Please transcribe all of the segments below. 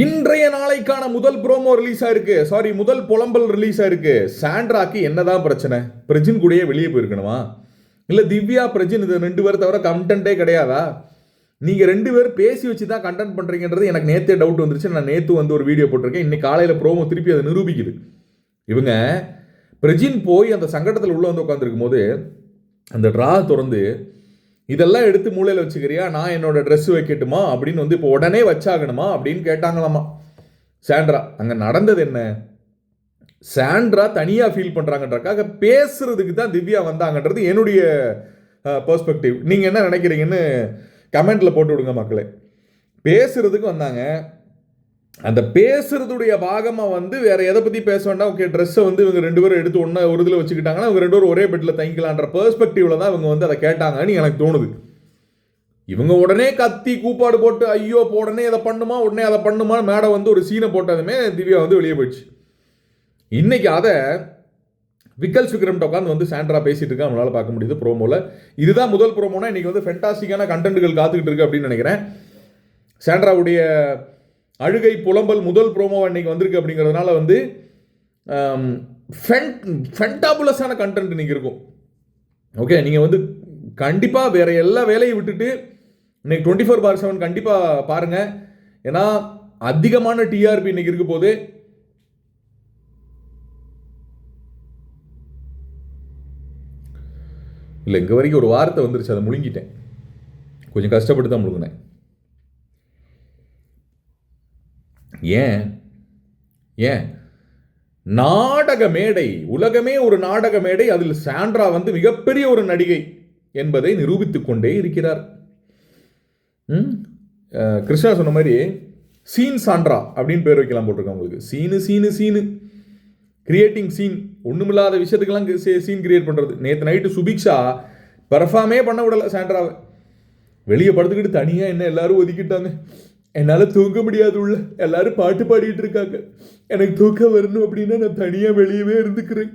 இன்றைய நாளைக்கான முதல் ப்ரோமோ ரிலீஸ் ஆயிருக்கு சாரி முதல் புலம்பல் ரிலீஸ் ஆயிருக்கு சாண்ட்ராக்கு என்னதான் பிரச்சனை? பிரஜின் கூடயே வெளியே போயிருக்கணுமா? இல்லை திவ்யா பிரஜின் இது ரெண்டு பேரை தவிர கண்டென்ட்டே கிடையாதா? நீங்கள் ரெண்டு பேரும் பேசி வச்சு தான் கண்டென்ட் பண்ணுறீங்கன்றது எனக்கு நேற்றே டவுட் வந்துருச்சு. நான் நேற்று வந்து ஒரு வீடியோ போட்டிருக்கேன். இன்னைக்கு காலையில் ப்ரோமோ திருப்பி அதை நிரூபிக்குது. இவங்க பிரஜின் போய் அந்த சங்கடத்தில் உள்ளே வந்து உட்காந்துருக்கும் போது அந்த ட்ரா திறந்து இதெல்லாம் எடுத்து மூளையில் வச்சுக்கிறியா? நான் என்னோட ட்ரெஸ் வைக்கட்டுமா? அப்படின்னு வந்து இப்போ உடனே வச்சாகணுமா? அப்படின்னு கேட்டாங்களாமா. சாண்ட்ரா அங்கே நடந்தது என்ன? சாண்ட்ரா தனியாக ஃபீல் பண்ணுறாங்கன்றக்காக பேசுறதுக்கு தான் திவ்யா வந்தாங்கன்றது என்னுடைய பர்ஸ்பெக்டிவ் நீங்கள் என்ன நினைக்கிறீங்கன்னு கமெண்ட்டில் போட்டு விடுங்க மக்களே. பேசுறதுக்கு வந்தாங்க. அந்த பேசுறதுடைய பாகமாக வந்து வேற எதை பற்றி பேச வேண்டாம். ஓகே ட்ரெஸ்ஸை வந்து இவங்க ரெண்டு பேரும் எடுத்து ஒன்றா ஒரு இதில் வச்சுக்கிட்டாங்கன்னா இவங்க ரெண்டு பேரும் ஒரே பெட்டில் தங்கிக்கலான்ற பெர்ஸ்பெக்டிவ்ல தான் இவங்க வந்து அதை கேட்டாங்கன்னு எனக்கு தோணுது. இவங்க உடனே கத்தி கூப்பாடு போட்டு ஐயோ உடனே அதை பண்ணுமா? உடனே அதை பண்ணுமா? மேடம் வந்து ஒரு சீனை போட்டதுமே திவ்யா வந்து வெளியே போயிடுச்சு. இன்னைக்கு அதை விக்கல் விக்ரம் உட்காந்து வந்து சாண்ட்ரா பேசிட்டு இருக்கா நம்மளால பார்க்க முடியுது ப்ரோமோல இதுதான் முதல் ப்ரோமோனா இன்னைக்கு வந்து ஃபென்டாஸ்டிக்கான கண்டென்ட்டுகள் காத்துக்கிட்டு இருக்கு அப்படின்னு நினைக்கிறேன். சாண்ட்ராவுடைய அழுகை புலம்பல் முதல் ப்ரோமோ இன்றைக்கி வந்திருக்கு அப்படிங்கிறதுனால வந்து ஃபென்டாபுலஸான கண்டென்ட் இன்றைக்கி இருக்கும். ஓகே நீங்கள் வந்து கண்டிப்பாக வேறு எல்லா வேலையும் விட்டுட்டு இன்னைக்கு டுவெண்ட்டி ஃபோர் பார் செவன் கண்டிப்பாக பாருங்கள் ஏன்னா அதிகமான டிஆர்பி இன்னைக்கு இருக்க போது இல்லை இங்கே வரைக்கும் ஒரு வார்த்தை வந்துருச்சு அதை முழுங்கிட்டேன். கொஞ்சம் கஷ்டப்பட்டு தான் முழுங்கினேன். ஏன்? ஏன்? நாடக மேடை உலகமே ஒரு நாடக மேடை அதில் சாண்ட்ரா வந்து மிகப்பெரிய ஒரு நடிகை என்பதை நிரூபித்துக் கொண்டே இருக்கிறார். ம்? கிருஷ்ணா சொன்ன மாதிரி சீன் சாண்ட்ரா அப்படின்னு பேர் வைக்கலாம் போட்டிருக்கேன் உங்களுக்கு. Scene scene scene. Creating scene ஒன்றுமில்லாத விஷயத்துக்கெல்லாம் சீன் கிரியேட் பண்ணுறது நேற்று நைட்டு சுபிக்ஷா பெர்ஃபார்மே பண்ண விடலை சாண்ட்ராவை. வெளியே படுத்துக்கிட்டு தனியாக என்ன எல்லாரும் ஒதுக்கிட்டாங்க. என்னால் தூங்க முடியாது உள்ள. எல்லாரும் பாட்டு பாடிட்டு இருக்காங்க. எனக்கு தூக்கம் வரணும் அப்படின்னா நான் தனியாக வெளியவே இருந்துக்கிறேன்.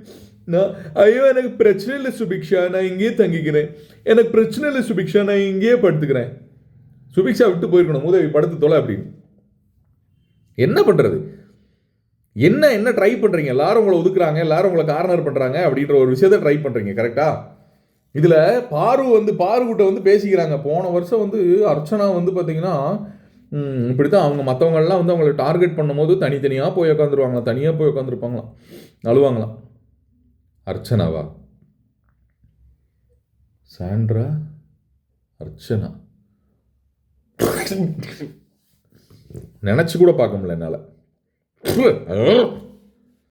நான் ஐயோ எனக்கு பிரச்சனை இல்லை சுபிக்ஷா நான் இங்கேயே தங்கிக்கிறேன். எனக்கு பிரச்சனை இல்லை சுபிக்ஷா நான் இங்கேயே படுத்துக்கிறேன். சுபிக்ஷா விட்டு போயிருக்கணும். உதவி படுத்து தொலை அப்படின்னு. என்ன பண்ணுறது என்ன என்ன ட்ரை பண்ணுறீங்க எல்லாரும் உங்களை ஒதுக்குறாங்க எல்லாரும் உங்களை கார்னர் பண்ணுறாங்க அப்படின்ற ஒரு விஷயத்த ட்ரை பண்ணுறீங்க கரெக்டாக இதில் பாரு வந்து பாருகிட்ட வந்து பேசிக்கிறாங்க. போன வருஷம் வந்து அர்ச்சனா வந்து பார்த்தீங்கன்னா இப்படி தான் அவங்க மற்றவங்கெல்லாம் வந்து அவங்களை டார்கெட் பண்ணும்போது தனித்தனியாக போய் உட்காந்துருவாங்களாம் தனியாக போய் உட்காந்துருப்பாங்களாம் அழுவாங்களாம். அர்ச்சனாவா? சாண்ட்ரா? அர்ச்சனா? நினச்சி கூட பார்க்க முடியல என்னால்.